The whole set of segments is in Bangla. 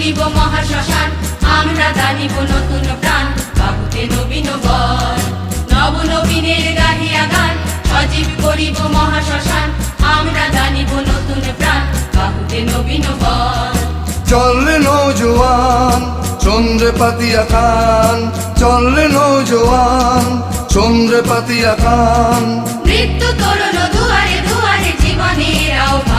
করিব মহাশ্মশান আমরা দানিব নতুন প্রাণ। বাহুতে নবীন বল নব নবীনের গাহিয়া গান সজীব করিব মহাশ্মশান আমরা দানিব নতুন প্রাণ। বাহুতে নবীন বল চললে নৌজোয়ান চন্দ্রে পাতিয়া খান। চললে নৌজোয়ান চন্দ্রে পাতিয়া খান। মৃত্যু তরুণ দুয়ারে দুয়ারে জীবনের আহ্বান।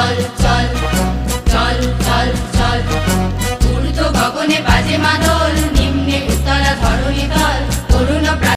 চল চল চল চল চল। ঊর্ধ্ব গগনে বাজে মাদল